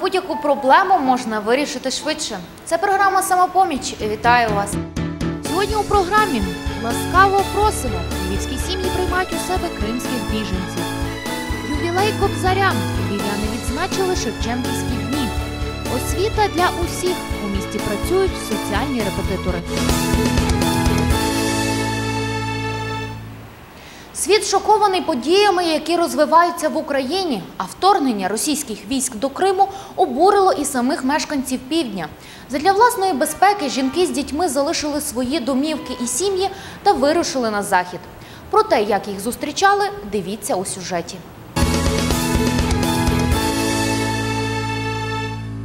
будь-яку проблему можна вирішити швидше. Це програма Самопоміч. Вітаю вас. Сьогодні у програмі ласкаво просимо. Львівські сім'ї приймають у себе кримських біженців. Ювілей Кобзаря. Львів'яни відзначили Шевченківські дні. Освіта для усіх. У місті працюють соціальні репетитори. Світ шокований подіями, які розвиваються в Україні. А вторгнення російських військ до Криму обурило і самих мешканців півдня. Задля власної безпеки жінки з дітьми залишили свої домівки і сім'ї та вирушили на захід. Про те, як їх зустрічали, дивіться у сюжеті.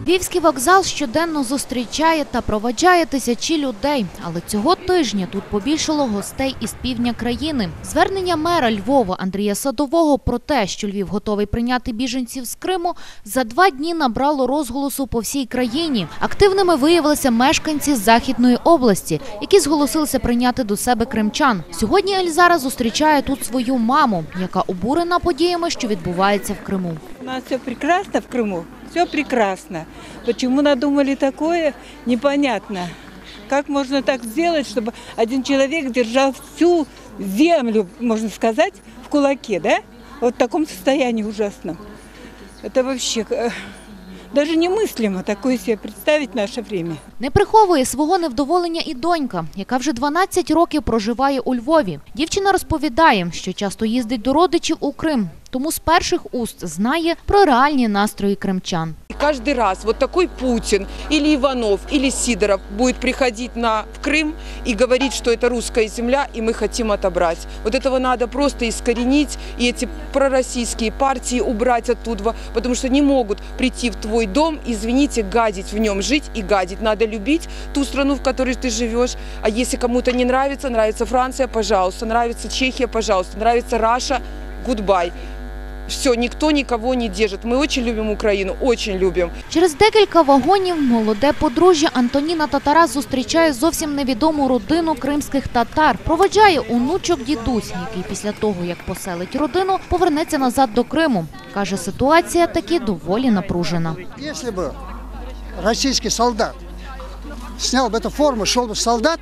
Львівський вокзал щоденно зустрічає та проваджає тисячі людей. Але цього тижня тут побільшало гостей із півдня країни. Звернення мера Львова Андрія Садового про те, що Львів готовий прийняти біженців з Криму, за два дні набрало розголосу по всій країні. Активними виявилися мешканці Західної області, які зголосилися прийняти до себе кримчан. Сьогодні Ельзара зустрічає тут свою маму, яка обурена подіями, що відбувається в Криму. У нас все прекрасно в Крыму, все прекрасно. Почему надумали такое, непонятно. Как можно так сделать, чтобы один человек держал всю землю, можно сказать, в кулаке, да? Вот в таком состоянии ужасном. Это вообще э, даже немыслимо такое себе представить в наше время. Не приховує свого невдоволення і донька, яка вже 12 років проживає у Львові. Дівчина розповідає, що часто їздить до родичів у Крим, тому з перших уст знає про реальні настрої кримчан. И каждый раз вот такой Путин или Иванов или Сидоров будет приходить на, в Крым и говорить, что это русская земля и мы хотим отобрать. Вот этого надо просто искоренить и эти пророссийские партии убрать оттуда, потому что не могут прийти в твой дом, извините, гадить в нем, жить и гадить. Надо любить ту страну, в которой ты живешь. А если кому-то не нравится, нравится Франция, пожалуйста, нравится Чехия, пожалуйста, нравится Раша, гудбай. Все, никто никого не держит. Мы очень любим Украину, очень любим. Через декілька вагонів молоде подружжя Антоніна та Тарас зустрічає зовсім невідому родину кримських татар. Проводжає онучок дідусь, який після того, як поселить родину, повернеться назад до Криму. Каже, ситуація таки доволі напружена. Если бы российский солдат снял бы эту форму, шел бы солдат,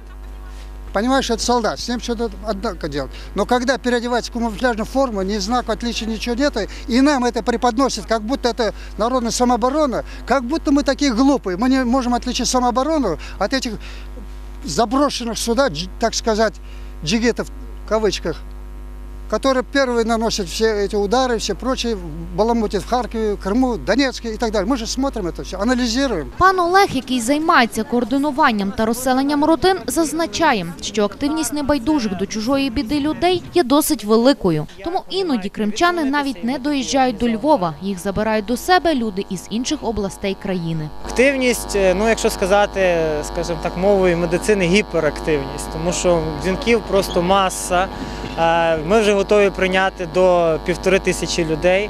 Понимаешь, это солдат, с ним что-то однако делать. Но когда переодевается в камуфляжную форму, ни знака отличия, ничего нет, и нам это преподносит, как будто это народная самооборона, как будто мы такие глупые. Мы не можем отличить самооборону от этих заброшенных сюда, так сказать, джигитов, в кавычках, которые первые наносят все эти удары, все прочие, баламутят в Харькове, Крыму, Донецке и так далее. Мы же смотрим это все, анализируем. Пан Олег, який займається координуванням та розселенням родин, зазначає, що активність небайдужих до чужої біди людей є досить великою. Тому іноді кримчани навіть не доїжджають до Львова. Їх забирають до себе люди із інших областей країни. Активність, е, ну якщо сказати, скажімо так, мовою медицини, гіперактивність, тому що дзвінків просто маса. Е, Ми вже готові прийняти до півтори тисячі людей.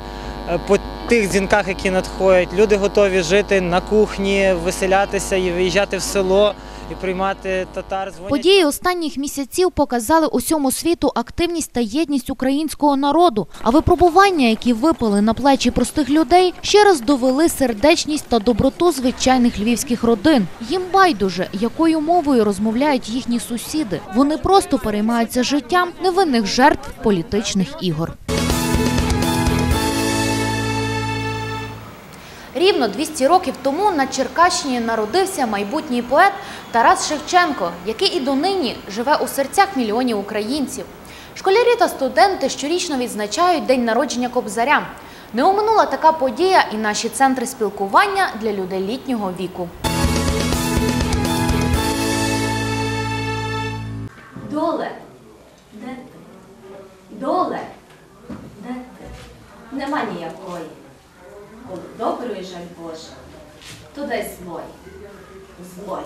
Е, По тих дзвінках, які надходять, люди готові жити на кухні, виселятися і виїжджати в село і приймати татар. Дзвонять Події останніх місяців показали усьому світу активність та єдність українського народу. А випробування, які випали на плечі простих людей, ще раз довели сердечність та доброту звичайних львівських родин. Їм байдуже, якою мовою розмовляють їхні сусіди. Вони просто переймаються життям невинних жертв політичних ігор. Рівно 200 років тому на Черкащині народився майбутній поет Тарас Шевченко, який і донині живе у серцях мільйонів українців. Школярі та студенти щорічно відзначають день народження Кобзаря. Не оминула така подія і наші центри спілкування для людей літнього віку. Доле, де ти? Доле, де ти? Нема ніякої. Коли доброї жаль Боже, то дай злой. Злой.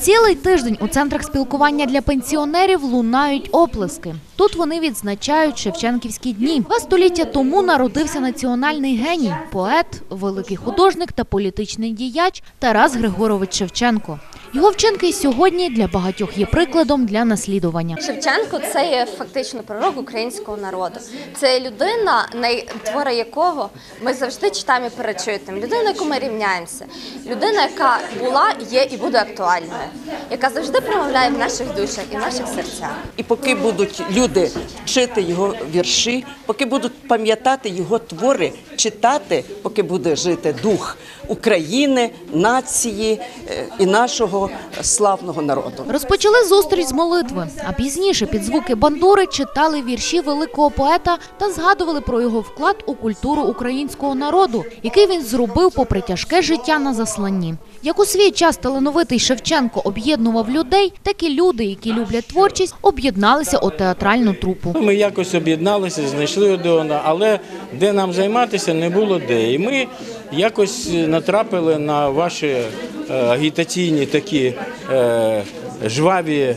Цілий тиждень у центрах спілкування для пенсіонерів лунають оплески. Тут вони відзначають Шевченківські дні. Два століття тому народився національний геній, поет, великий художник та політичний діяч Тарас Григорович Шевченко. Його вчинки сьогодні для багатьох є прикладом для наслідування. Шевченко це є фактично пророк українського народу. Це людина, на твори якого ми завжди читаємо і перечитуємо. Людина, яку ми рівняємося. Людина, яка була, є і буде актуальною, яка завжди промовляє в наших душах і в наших серцях. І поки будуть люди вчити його вірші, поки будуть пам'ятати його твори, читати, поки буде жити дух України, нації е, і нашого славного народу. Розпочали зустріч з молитви, а пізніше під звуки бандури читали вірші великого поета та згадували про його вклад у культуру українського народу, який він зробив попри тяжке життя на засланні. Як у свій час талановитий Шевченко об'єднував людей, так і люди, які люблять творчість, об'єдналися у театральну трупу. Ми якось об'єдналися, знайшли один одного, але де нам займатися не було де. І ми якось натрапили на ваші е, агітаційні такі е, жваві е,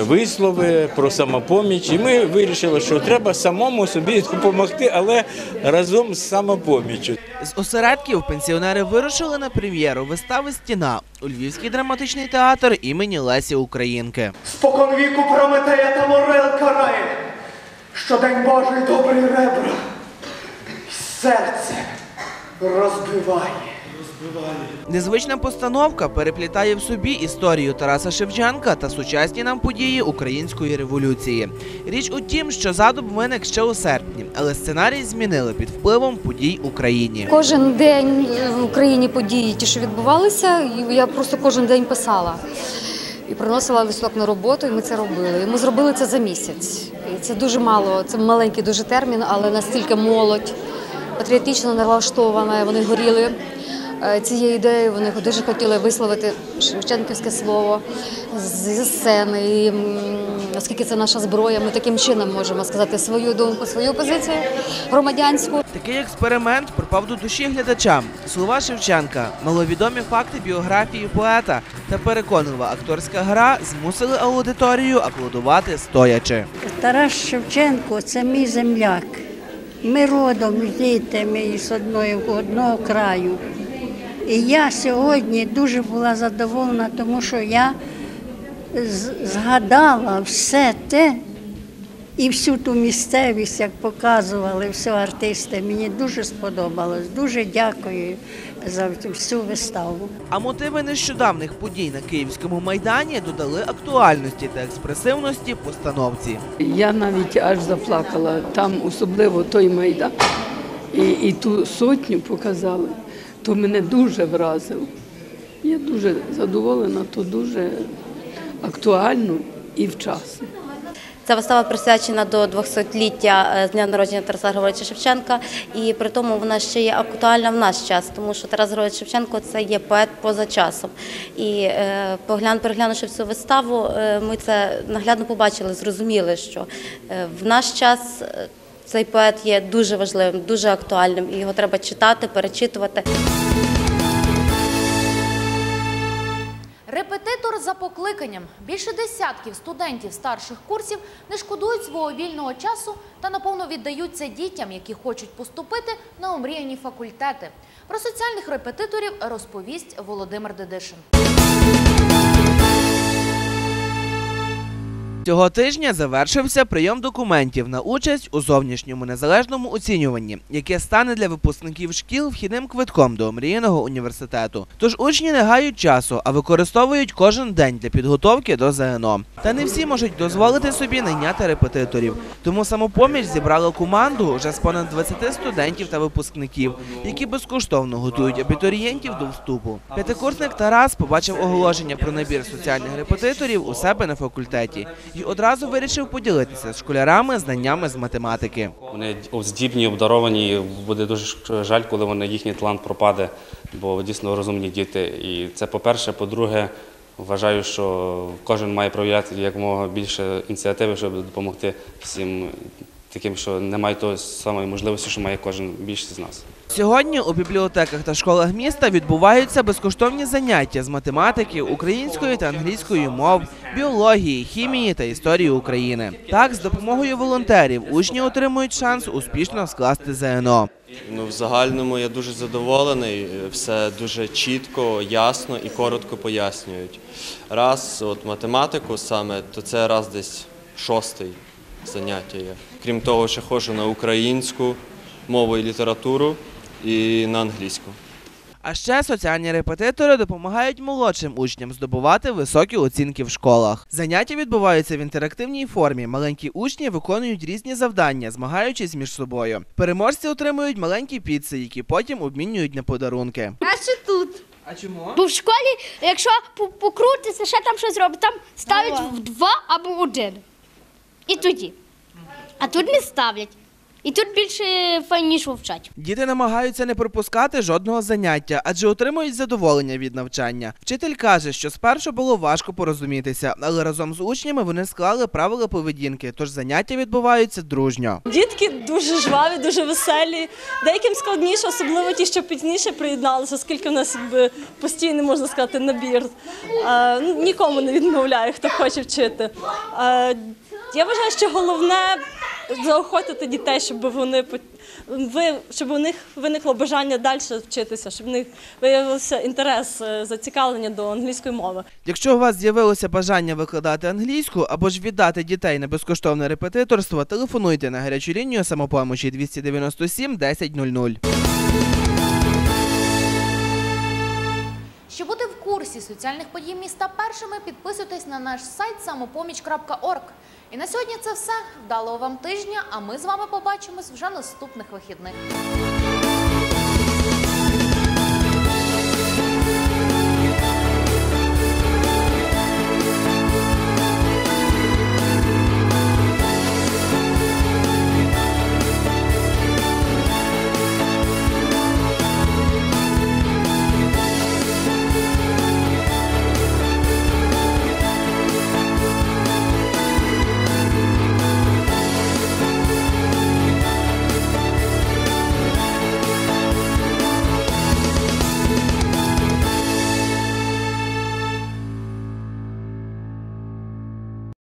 вислови про самопоміч. І ми вирішили, що треба самому собі допомогти, але разом з самопоміччю. З осередків пенсіонери вирушили на прем'єру вистави Стіна у Львівський драматичний театр імені Лесі Українки. Споконвіку Прометея та Морел карає, що день Божий добрий ребра, серце розбиває. Незвична постановка переплітає в собі історію Тараса Шевченка та сучасні нам події української революції. Річ у тім, що задум виник ще у серпні, але сценарій змінили під впливом подій в Україні. Кожен день в Україні події, ті, що відбувалися, я просто кожен день писала. І приносила листок на роботу, і ми це робили. І ми зробили це за місяць. І це дуже мало, це маленький дуже термін, але настільки молодь патріотично налаштована, вони горіли е, цією ідеєю, вони дуже хотіли висловити шевченківське слово зі сцени. І оскільки це наша зброя, ми таким чином можемо сказати свою думку, свою позицію громадянську. Такий експеримент припав до душі глядачам. Слова Шевченка, маловідомі факти біографії поета та переконлива акторська гра змусили аудиторію аплодувати стоячи. Тарас Шевченко це мій земляк. Ми родом з дітьми з одного, одного краю. І я сьогодні дуже була задоволена, тому що я згадала все те і всю ту місцевість, як показували все артисти. Мені дуже сподобалось. Дуже дякую за всю виставу. А мотиви нещодавних подій на Київському майдані додали актуальності та експресивності постановці. Я навіть аж заплакала. Там особливо той майдан і, і ту сотню показали, то мене дуже вразило. Я дуже задоволена, то дуже актуально і вчасно. Ця вистава присвячена до 200-ліття е, з дня народження Тараса Григоровича Шевченка, і при тому вона ще є актуальна в наш час, тому що Тарас Григорович Шевченко це є поет поза часом. І е, поглян, переглянувши всю виставу, е, ми це наглядно побачили, зрозуміли, що в наш час. Цей поет є дуже важливим, дуже актуальним, і його треба читати, перечитувати. Покликанням. Більше десятків студентів старших курсів не шкодують свого вільного часу та наповно віддаються дітям, які хочуть поступити на омріяні факультети. Про соціальних репетиторів розповість Володимир Дедишин. Цього тижня завершився прийом документів на участь у зовнішньому незалежному оцінюванні, яке стане для випускників шкіл вхідним квитком до омріяного університету. Тож учні не гають часу, а використовують кожен день для підготовки до ЗНО. Та не всі можуть дозволити собі найняти репетиторів. Тому самопоміч зібрала команду вже з понад 20 студентів та випускників, які безкоштовно готують абітурієнтів до вступу. П'ятикурсник Тарас побачив оголошення про набір соціальних репетиторів у себе на факультеті і одразу вирішив поділитися з школярами знаннями з математики. Вони здібні, обдаровані. Буде дуже жаль, коли вони їхній талант пропаде, бо дійсно розумні діти. І це по-перше. По-друге, вважаю, що кожен має проявляти якомога більше ініціативи, щоб допомогти всім таким, що немає тої самої можливості, що має кожен більшість з нас. Сьогодні у бібліотеках та школах міста відбуваються безкоштовні заняття з математики, української та англійської мов, біології, хімії та історії України. Так, з допомогою волонтерів учні отримують шанс успішно скласти ЗНО. Ну, в загальному я дуже задоволений. Все дуже чітко, ясно і коротко пояснюють. Раз, от математику саме, то це раз десь шостий заняття є. Крім того, ще ходжу на українську мову і літературу і на англійську. А ще соціальні репетитори допомагають молодшим учням здобувати високі оцінки в школах. Заняття відбуваються в інтерактивній формі. Маленькі учні виконують різні завдання, змагаючись між собою. Переможці отримують маленькі піци, які потім обмінюють на подарунки. А що тут? А чому? Бо в школі, якщо по- покрутиться, ще там щось робить, там ставлять в два або один. І тоді. А тут не ставлять. І тут більше файніше вчать. Діти намагаються не пропускати жодного заняття, адже отримують задоволення від навчання. Вчитель каже, що спершу було важко порозумітися, але разом з учнями вони склали правила поведінки, тож заняття відбуваються дружньо. Дітки дуже жваві, дуже веселі. Деяким складніше, особливо ті, що пізніше приєдналися, оскільки в нас якби, постійно можна сказати набір. Е, ну, нікому не відмовляю, хто хоче вчити. Я вважаю, що головне заохотити дітей, щоб вони щоб у них виникло бажання далі вчитися, щоб в них виявився інтерес, е, зацікавлення до англійської мови. Якщо у вас з'явилося бажання викладати англійську або ж віддати дітей на безкоштовне репетиторство, телефонуйте на гарячу лінію самопомочі 297 1000. Щоб бути в курсі соціальних подій міста першими, підписуйтесь на наш сайт самопоміч.орг. І на сьогодні це все. Вдалого вам тижня, а ми з вами побачимось вже наступних вихідних.